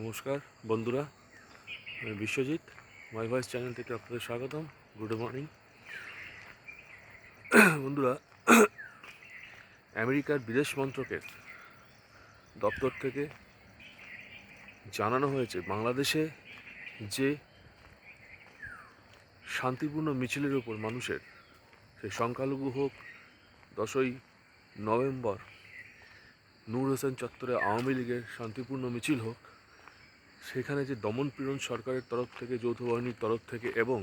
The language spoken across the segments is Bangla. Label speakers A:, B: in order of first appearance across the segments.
A: নমস্কার, বন্ধুরা, আমি বিশ্বজিৎ মাই ভয়েস চ্যানেল থেকে আপনাদের স্বাগতম। গুড মর্নিং বন্ধুরা, আমেরিকার বিদেশ মন্ত্রকের দপ্তর থেকে জানানো হয়েছে, বাংলাদেশে যে শান্তিপূর্ণ মিছিলের উপর মানুষের, সেই সংখ্যালঘু হোক, দশই নভেম্বর, নূর হোসেন চত্বরে আওয়ামী লীগের শান্তিপূর্ণ মিছিল হোক সেখানে যে দমন পীড়ন সরকারের তরফ থেকে, যৌথ বাহিনীর তরফ থেকে এবং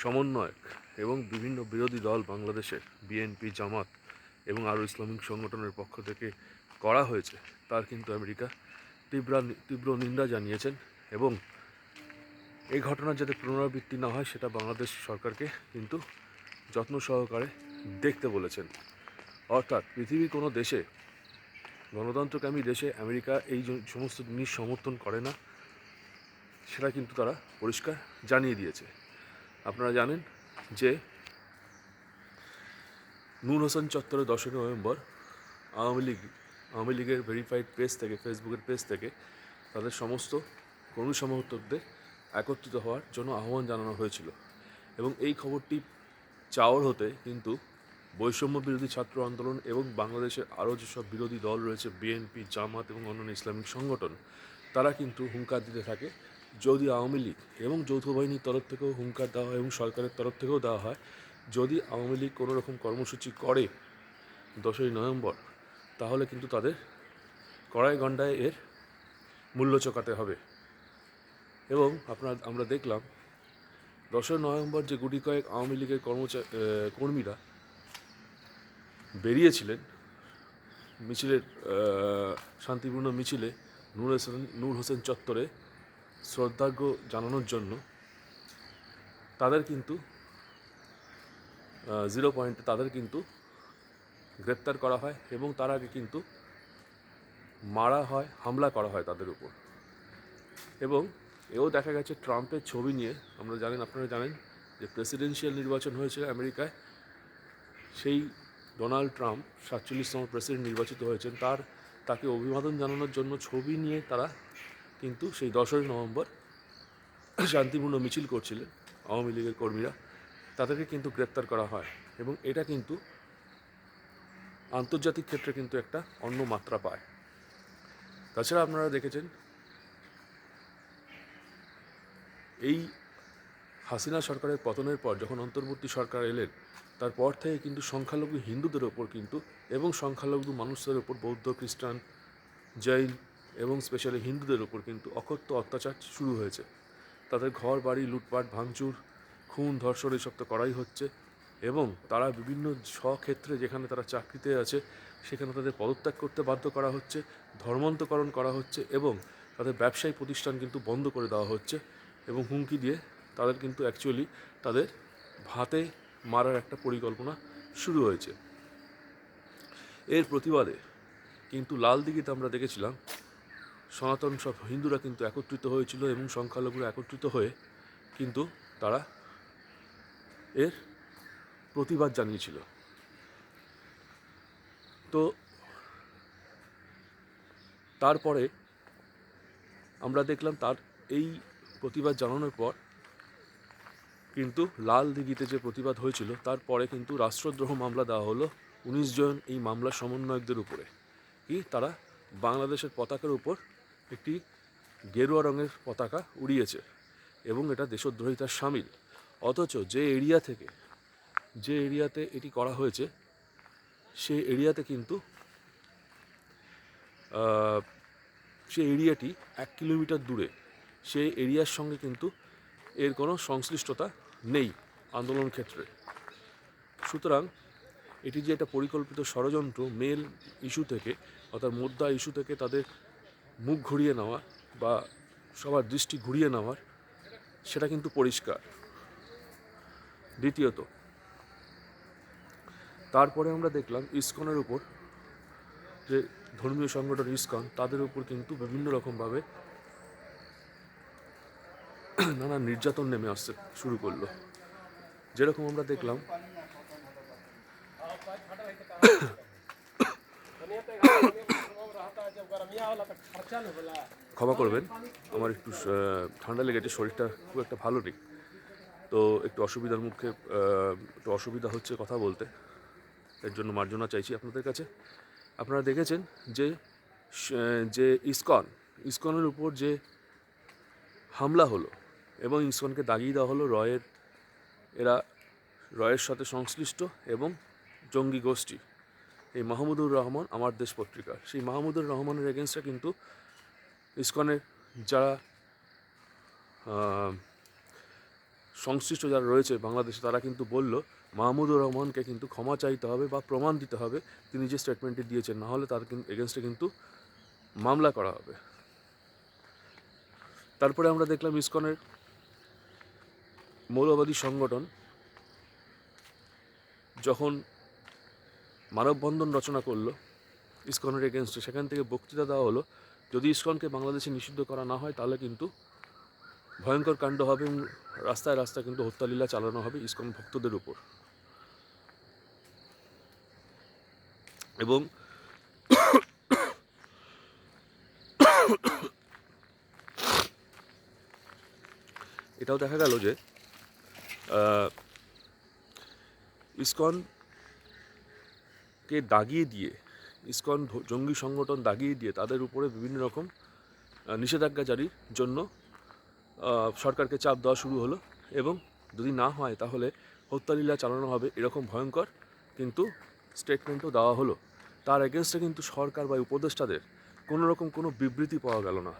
A: সমন্বয়ক এবং বিভিন্ন বিরোধী দল বাংলাদেশের, বিএনপি, জামাত এবং আরও ইসলামিক সংগঠনের পক্ষ থেকে করা হয়েছে, তার কিন্তু আমেরিকা তীব্র তীব্র নিন্দা জানিয়েছেন এবং এই ঘটনার যাতে পুনরাবৃত্তি না হয়, সেটা বাংলাদেশ সরকারকে কিন্তু যত্ন সহকারে দেখতে বলেছেন। অর্থাৎ পৃথিবীর কোনো দেশে গণতন্ত্রকামী দেশে, আমেরিকা এই সমস্ত জিনিস সমর্থন করে না। সেটা কিন্তু তারা পরিষ্কার জানিয়ে দিয়েছে। আপনারা জানেন যে নূর হোসেন চত্বরে দশই নভেম্বর আওয়ামী লীগ, আওয়ামী লীগের ভেরিফাইড পেজ থেকে, ফেসবুকের পেজ থেকে তাদের সমস্ত কর্মী সমর্থকদের একত্রিত হওয়ার জন্য আহ্বান জানানো হয়েছিল। এবং এই খবরটি চাওয়ার হতে কিন্তু বৈষম্য বিরোধী ছাত্র আন্দোলন এবং বাংলাদেশের আরও যেসব বিরোধী দল রয়েছে, বিএনপি, জামাত এবং অন্যান্য ইসলামিক সংগঠন, তারা কিন্তু হুঙ্কার দিতে থাকে যদি আওয়ামী লীগ এবং যৌথ বাহিনীর তরফ থেকেও হুঙ্কার দেওয়া হয় এবং সরকারের তরফ থেকেও দেওয়া হয়, যদি আওয়ামী লীগ কোনো রকম কর্মসূচি করে দশই নভেম্বর, তাহলে কিন্তু তাদের কড়াই গণ্ডায় এর মূল্য চোকাতে হবে। এবং আপনার, আমরা দেখলাম দশই নভেম্বর যে গুটি কয়েক আওয়ামী লীগের কর্মচারী কর্মীরা বেরিয়েছিলেন মিছিলের শান্তিপূর্ণ মিছিলে নূর হোসেন নূর হোসেন চত্বরে শ্রদ্ধার্ঘ্য জানানোর জন্য তাদের কিন্তু জিরো পয়েন্টে তাদের কিন্তু গ্রেপ্তার করা হয় এবং তার আগে কিন্তু মারা হয়, হামলা করা হয় তাদের উপর। এবং এও দেখা গেছে ট্রাম্পের ছবি নিয়ে, আমরা জানেন, আপনারা জানেন যে প্রেসিডেন্সিয়াল নির্বাচন হয়েছিল আমেরিকায়। সেই ডোনাল্ড ট্রাম্প সাতচল্লিশতম প্রেসিডেন্ট নির্বাচিত হয়েছেন। তার, তাকে অভিবাদন জানানোর জন্য ছবি নিয়ে তারা কিন্তু সেই দশই নভেম্বর শান্তিপূর্ণ মিছিল করছিলেন আওয়ামী লীগের কর্মীরা। তাদেরকে কিন্তু গ্রেপ্তার করা হয় এবং এটা কিন্তু আন্তর্জাতিক ক্ষেত্রে কিন্তু একটা অন্য মাত্রা পায়। তাছাড়া আপনারা দেখেছেন এই হাসিনা সরকারের পতনের পর যখন অন্তর্বর্তী সরকার এলেন, তারপর থেকে কিন্তু সংখ্যালঘু হিন্দুদের ওপর কিন্তু এবং সংখ্যালঘু মানুষদের ওপর বৌদ্ধ, খ্রিস্টান, জৈন এবং স্পেশালি হিন্দুদের উপর কিন্তু অকথ্য অত্যাচার শুরু হয়েছে। তাদের ঘর, বাড়ি, লুটপাট, ভাঙচুর, খুন, ধর্ষণ এসব তো করাই হচ্ছে এবং তারা বিভিন্ন স্বক্ষেত্রে যেখানে তারা চাকরিতে আছে, সেখানে তাদের পদত্যাগ করতে বাধ্য করা হচ্ছে, ধর্মান্তকরণ করা হচ্ছে এবং তাদের ব্যবসায়ী প্রতিষ্ঠান কিন্তু বন্ধ করে দেওয়া হচ্ছে এবং হুমকি দিয়ে তাদের কিন্তু অ্যাকচুয়ালি তাদের ভাতে মারার একটা পরিকল্পনা শুরু হয়েছে। এর প্রতিবাদে কিন্তু লাল দিঘিতে আমরা দেখেছিলাম সনাতন সব হিন্দুরা কিন্তু একত্রিত হয়েছিল এবং সংখ্যালঘুরা একত্রিত হয়ে কিন্তু তারা এর প্রতিবাদ জানিয়েছিল। তো তারপরে আমরা দেখলাম তার এই প্রতিবাদ জানানোর পর কিন্তু লাল দিঘিতে যে প্রতিবাদ হয়েছিল তারপরে কিন্তু রাষ্ট্রদ্রোহ মামলা দেওয়া হলো উনিশ জন এই মামলার সমন্বয়কদের উপরে। কি? তারা বাংলাদেশের পতাকার উপর একটি গেরুয়া রঙের পতাকা উড়িয়েছে এবং এটা দেশদ্রোহিতার সামিল। অথচ যে এরিয়া থেকে, যে এরিয়াতে এটি করা হয়েছে, সে এরিয়াতে কিন্তু সে এরিয়াটি এক কিলোমিটার দূরে। সেই এরিয়ার সঙ্গে কিন্তু এর কোনো সংশ্লিষ্টতা নেই আন্দোলন ক্ষেত্রে। সুতরাং এটি যে একটা পরিকল্পিত ষড়যন্ত্র মেল ইস্যু থেকে, অর্থাৎ মুদ্রা ইস্যু থেকে তাদের মুখ ঘুরিয়ে নেওয়া বা সবার দৃষ্টি ঘুরিয়ে নেওয়ার, সেটা কিন্তু পরিষ্কার। দ্বিতীয়ত, তারপরে আমরা দেখলাম ইস্কনের উপর যে ধর্মীয় সংগঠন ইস্কন, তাদের উপর কিন্তু বিভিন্ন রকমভাবে নানা নির্যাতন নেমে আসতে শুরু করল। যেরকম আমরা দেখলাম ক্ষমা করবেন। আমার একটু ঠান্ডা লেগেছে, শরীরটা খুব একটা ভালো নেই। তো একটু অসুবিধার মুখে একটু অসুবিধা হচ্ছে কথা বলতে। এর জন্য মার্জনা চাইছি আপনাদের কাছে। আপনারা দেখেছেন যে যে ইসকন, ইসকনের উপর যে হামলা হলো এবং ইসকনকে দাগিয়ে দেওয়া হলো রয়ের, এরা রয়ের সাথে সংশ্লিষ্ট এবং জঙ্গি গোষ্ঠী। এই মাহমুদুর রহমান আমার দেশ পত্রিকা। সেই মাহমুদুর রহমানের এগেনস্টে কিন্তু ইসকনের যারা সংশ্লিষ্ট যারা রয়েছে বাংলাদেশে, তারা কিন্তু বলল, মাহমুদুর রহমানকে কিন্তু ক্ষমা চাইতে হবে বা প্রমাণ দিতে হবে। তিনি যে স্টেটমেন্টটি দিয়েছেন, না হলে তার এগেনস্টে কিন্তু মামলা করা হবে। তারপরে আমরা দেখলাম ইসকনের মৌলবাদী সংগঠন যখন মানববন্ধন রচনা করল ইসকনের এগেনস্টে। সেখান থেকে বক্তৃতা দেওয়া হলো যদি ইসকনকে বাংলাদেশে নিষিদ্ধ করা না হয় তাহলে কিন্তু ভয়ঙ্কর কাণ্ড হবে এবং রাস্তায় রাস্তায় কিন্তু হত্যালীলা চালানো হবে ইসকন ভক্তদের উপর। এবং এটাও দেখা গেল যে আহ, ইসকনকে দাগিয়ে দিয়ে, ইসকন জঙ্গি সংগঠন দাগিয়ে দিয়ে তাদের উপরে বিভিন্ন রকম নিষেধাজ্ঞা জারির জন্য সরকারকে চাপ দেওয়া শুরু হলো এবং যদি না হয় তাহলে হত্যালীলা চালানো হবে এরকম ভয়ঙ্কর কিন্তু স্টেটমেন্টও দেওয়া হলো। তার এগেনস্টে কিন্তু সরকার বা উপদেষ্টাদের কোনো রকম কোনো বিবৃতি পাওয়া গেল না।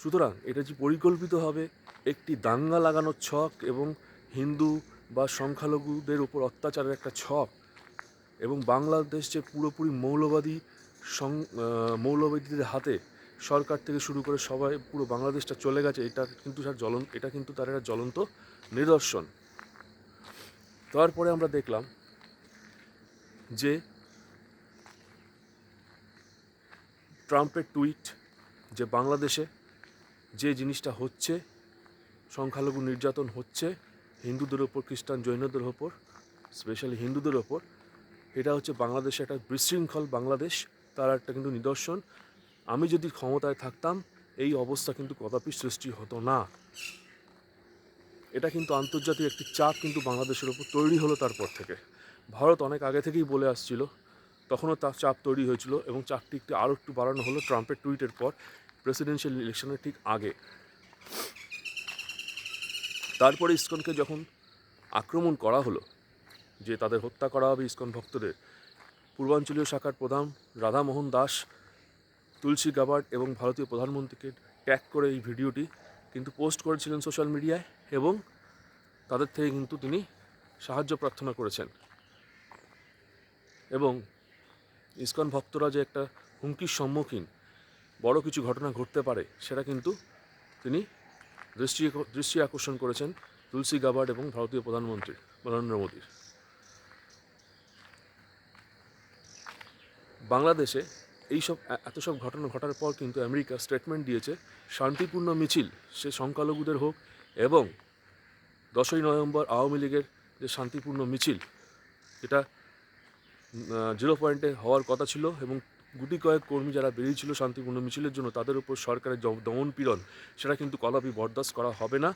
A: সুতরাং এটা যে পরিকল্পিতভাবে একটি দাঙ্গা লাগানোর ছক এবং হিন্দু বা সংখ্যালঘুদের উপর অত্যাচারের একটা ছক এবং বাংলাদেশ যে পুরোপুরি মৌলবাদী সং মৌলবাদীদের হাতে সরকার থেকে শুরু করে সবাই পুরো বাংলাদেশটা চলে গেছে, এটা কিন্তু তার জ্বলন, এটা কিন্তু তার একটা জ্বলন্ত নিদর্শন। তারপরে আমরা দেখলাম যে ট্রাম্পের টুইট যে বাংলাদেশে যে জিনিসটা হচ্ছে, সংখ্যালঘু নির্যাতন হচ্ছে হিন্দুদের ওপর, খ্রিস্টান জৈনদের ওপর, স্পেশালি হিন্দুদের ওপর, এটা হচ্ছে বাংলাদেশে একটা বিশৃঙ্খল বাংলাদেশ, তার একটা কিন্তু নিদর্শন। আমি যদি ক্ষমতায় থাকতাম, এই অবস্থা কিন্তু কদাপি সৃষ্টি হতো না। এটা কিন্তু আন্তর্জাতিক একটি চাপ কিন্তু বাংলাদেশের ওপর তৈরি হলো তারপর থেকে। ভারত অনেক আগে থেকেই বলে আসছিল, তখনও তার চাপ তৈরি হয়েছিল এবং চাপটি একটু আরও একটু বাড়ানো হলো ট্রাম্পের টুইটের পর, প্রেসিডেন্সিয়াল ইলেকশনের ঠিক আগে। তারপরে ইস্কনকে যখন আক্রমণ করা হলো, যে তাদের হত্যা করা হবে ইস্কন ভক্তদের, পূর্বাঞ্চলীয় শাখার প্রধান রাধামোহন দাস, তুলসী গাবার্ড এবং ভারতীয় প্রধানমন্ত্রীকে ট্যাগ করে এই ভিডিওটি কিন্তু পোস্ট করেছিলেন সোশ্যাল মিডিয়ায় এবং তাদের থেকে কিন্তু তিনি সাহায্য প্রার্থনা করেছেন। এবং ইস্কন ভক্তরা যে একটা হুমকির সম্মুখীন বড় কিছু ঘটনা ঘটতে পারে, সেটা কিন্তু তিনি দৃষ্টি দৃষ্টি আকর্ষণ করেছেন তুলসী গাবার্ড এবং ভারতীয় প্রধানমন্ত্রী নরেন্দ্র মোদীর বাংলাদেশে এইসব এত সব ঘটনা ঘটার পর কিন্তু আমেরিকা স্টেটমেন্ট দিয়েছে, শান্তিপূর্ণ মিছিল, সে সংখ্যালঘুদের হোক এবং দশই নভেম্বর আওয়ামী লীগের যে শান্তিপূর্ণ মিছিল, এটা জিরো পয়েন্টে হওয়ার কথা ছিল এবং গুটি কয়েক কর্মী যারা বেরিয়েছিল শান্তিপূর্ণ মিছিলের জন্য, তাদের উপর সরকারের দমন পীড়ন, সেটা কিন্তু কলাপি বরদাস্ত করা হবে না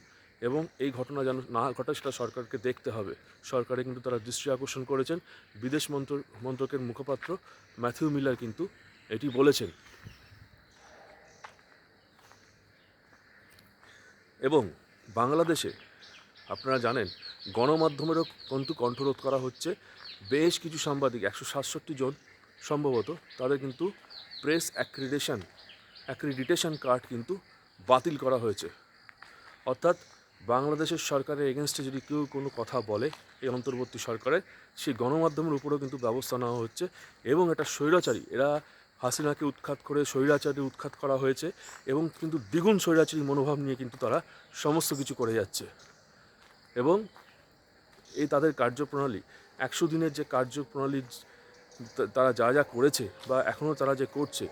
A: এবং এই ঘটনা যেন না ঘটে, সেটা সরকারকে দেখতে হবে। সরকারে কিন্তু তারা দৃষ্টি আকর্ষণ করেছেন। বিদেশ মন্ত্র, মন্ত্রকের মুখপাত্র ম্যাথিউ মিলার কিন্তু এটি বলেছেন। এবং বাংলাদেশে আপনারা জানেন, গণমাধ্যমেরও কিন্তু কণ্ঠরোধ করা হচ্ছে। বেশ কিছু সাংবাদিক, একশো সাতষট্টি জন সম্ভবত তাদের কিন্তু প্রেস অ্যাক্রিডেশন, অ্যাক্রিডিটেশন কার্ড কিন্তু বাতিল করা হয়েছে। অর্থাৎ বাংলাদেশের সরকারের এগেনস্টে যদি কেউ কোনো কথা বলে এই অন্তর্বর্তী সরকারের সেই গণমাধ্যমের উপরেও কিন্তু ব্যবস্থা নেওয়া হচ্ছে এবং এটা স্বৈরাচারী। এরা হাসিনাকে উৎখাত করে স্বৈরাচারী উৎখাত করা হয়েছে এবং কিন্তু দ্বিগুণ স্বৈরাচারী মনোভাব নিয়ে কিন্তু তারা সমস্ত কিছু করে যাচ্ছে। এবং এই তাদের কার্যপ্রণালী, একশো দিনের যে কার্যপ্রণালী তারা যা যা করেছে বা এখনও তারা যে করছে,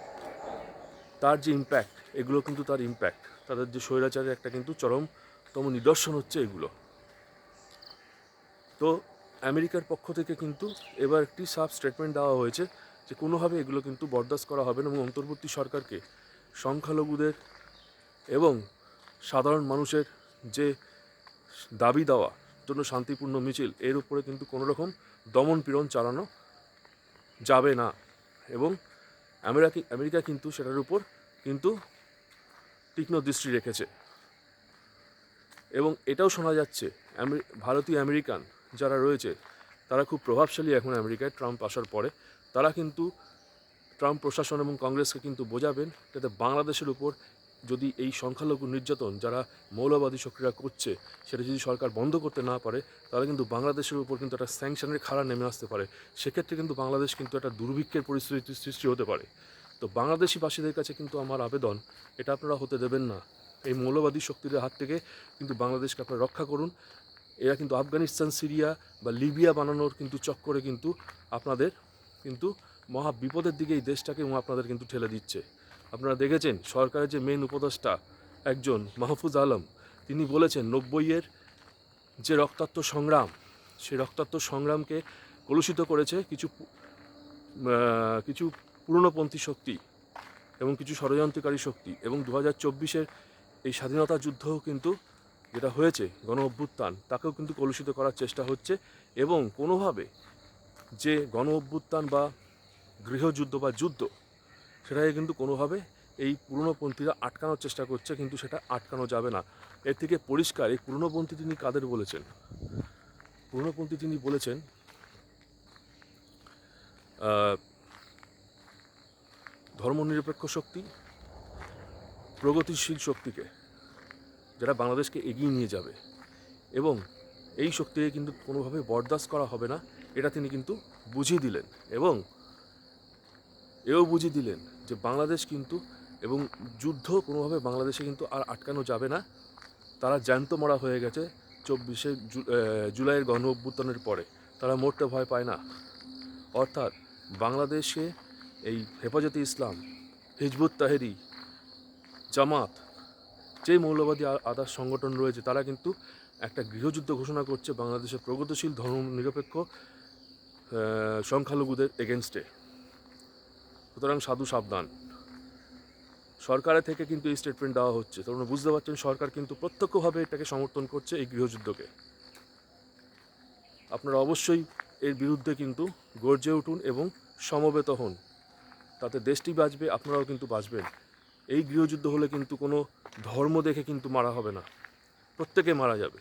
A: তার যে ইম্প্যাক্ট এগুলো কিন্তু তার ইম্প্যাক্ট তাদের যে স্বৈরাচারের একটা কিন্তু চরমতম নিদর্শন হচ্ছে এগুলো। তো আমেরিকার পক্ষ থেকে কিন্তু এবার একটি সাব স্টেটমেন্ট দেওয়া হয়েছে যে কোনোভাবে এগুলো কিন্তু বরদাস্ত করা হবে না এবং অন্তর্বর্তী সরকারকে সংখ্যালঘুদের এবং সাধারণ মানুষের যে দাবি দেওয়া, জন্য শান্তিপূর্ণ মিছিল, এর উপরে কিন্তু কোনো রকম দমন পীড়ন চালানো যাবে না। এবং আমেরিকা আমেরিকা কিন্তু সেটার উপর কিন্তু তীক্ষ্ণ দৃষ্টি রেখেছে। এবং এটাও শোনা যাচ্ছে ভারতীয় আমেরিকান যারা রয়েছে, তারা খুব প্রভাবশালী এখন আমেরিকায়। ট্রাম্প আসার পরে তারা কিন্তু, ট্রাম্প প্রশাসন এবং কংগ্রেসকে কিন্তু বোঝাবেন, যাতে বাংলাদেশের উপর যদি এই সংখ্যালঘু নির্যাতন যারা মৌলবাদী শক্তিরা করছে, সেটা যদি সরকার বন্ধ করতে না পারে, তাহলে কিন্তু বাংলাদেশের উপর কিন্তু একটা স্যাংশনের খাড়া নেমে আসতে পারে। সেক্ষেত্রে কিন্তু বাংলাদেশ কিন্তু একটা দুর্ভিক্ষের পরিস্থিতি সৃষ্টি হতে পারে। তো বাংলাদেশিবাসীদের কাছে কিন্তু আমার আবেদন, এটা আপনারা হতে দেবেন না। এই মৌলবাদী শক্তিদের হাত থেকে কিন্তু বাংলাদেশকে আপনারা রক্ষা করুন। এরা কিন্তু আফগানিস্তান, সিরিয়া বা লিবিয়া বানানোর কিন্তু চক্করে কিন্তু আপনাদের কিন্তু মহা বিপদের দিকে এই দেশটাকে আপনাদের কিন্তু ঠেলে দিচ্ছে। আপনারা দেখেছেন সরকারের যে মেন উপদেষ্টা একজন মাহফুজ আলম, তিনি বলেছেন নব্বইয়ের যে রক্তাক্ত সংগ্রাম সেই রক্তাক্ত সংগ্রামকে কলুষিত করেছে কিছু কিছু পুরনোপন্থী শক্তি এবং কিছু ষড়যন্ত্রকারী শক্তি এবং দু হাজার চব্বিশের এই স্বাধীনতা যুদ্ধও কিন্তু যেটা হয়েছে, গণ অভ্যুত্থান, তাকেও কিন্তু কলুষিত করার চেষ্টা হচ্ছে এবং কোনোভাবে যে গণ অভ্যুত্থান বা গৃহযুদ্ধ বা যুদ্ধ সেটাকে কিন্তু কোনোভাবে এই পুরনোপন্থীরা আটকানোর চেষ্টা করছে, কিন্তু সেটা আটকানো যাবে না। এর থেকে পরিষ্কার, এই পুরনোপন্থী তিনি কাদের বলেছেন? পুরনোপন্থী তিনি বলেছেন ধর্মনিরপেক্ষ শক্তি, প্রগতিশীল শক্তিকে, যারা বাংলাদেশকে এগিয়ে নিয়ে যাবে। এবং এই শক্তিকে কিন্তু কোনোভাবে বরদাস্ত করা হবে না, এটা তিনি কিন্তু বুঝিয়ে দিলেন। এবং এও বুঝিয়ে দিলেন যে বাংলাদেশ কিন্তু এবং যুদ্ধ কোনোভাবে বাংলাদেশে কিন্তু আর আটকানো যাবে না। তারা জ্যান্ত মরা হয়ে গেছে চব্বিশে জুলাইয়ের গণ অভ্যুত্থানের পরে। তারা মরতে ভয় পায় না। অর্থাৎ বাংলাদেশে এই হেফাজতে ইসলাম, হিজবুত তাহেরি, জামাত, যে মৌলবাদী আদার সংগঠন রয়েছে, তারা কিন্তু একটা গৃহযুদ্ধ ঘোষণা করছে বাংলাদেশের প্রগতিশীল ধর্ম নিরপেক্ষ সংখ্যালঘুদের এগেনস্টে সুতরাং সাধু সাবধান। সরকারের থেকে কিন্তু এই স্টেটমেন্ট দেওয়া হচ্ছে। তোমরা বুঝতে পারছেন, সরকার কিন্তু প্রত্যক্ষভাবে এটাকে সমর্থন করছে এই গৃহযুদ্ধকে। আপনারা অবশ্যই এর বিরুদ্ধে কিন্তু গর্জে উঠুন এবং সমবেত হন। তাতে দেশটি বাঁচবে, আপনারাও কিন্তু বাঁচবেন। এই গৃহযুদ্ধ হলে কিন্তু কোনো ধর্ম দেখে কিন্তু মারা হবে না। প্রত্যেকে মারা যাবে।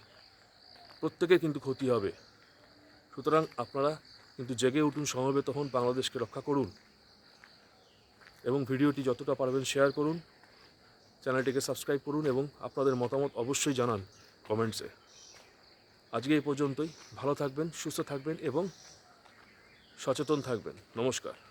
A: প্রত্যেকের কিন্তু ক্ষতি হবে। সুতরাং আপনারা কিন্তু জেগে উঠুন, সমবেত হন, বাংলাদেশকে রক্ষা করুন। এবং ভিডিওটি যতটা পারবেন শেয়ার করুন। চ্যানেলটিকে সাবস্ক্রাইব করুন এবং আপনাদের মতামত অবশ্যই জানান কমেন্টসে আজকে এই পর্যন্তই। ভালো থাকবেন, সুস্থ থাকবেন এবং সচেতন থাকবেন। নমস্কার।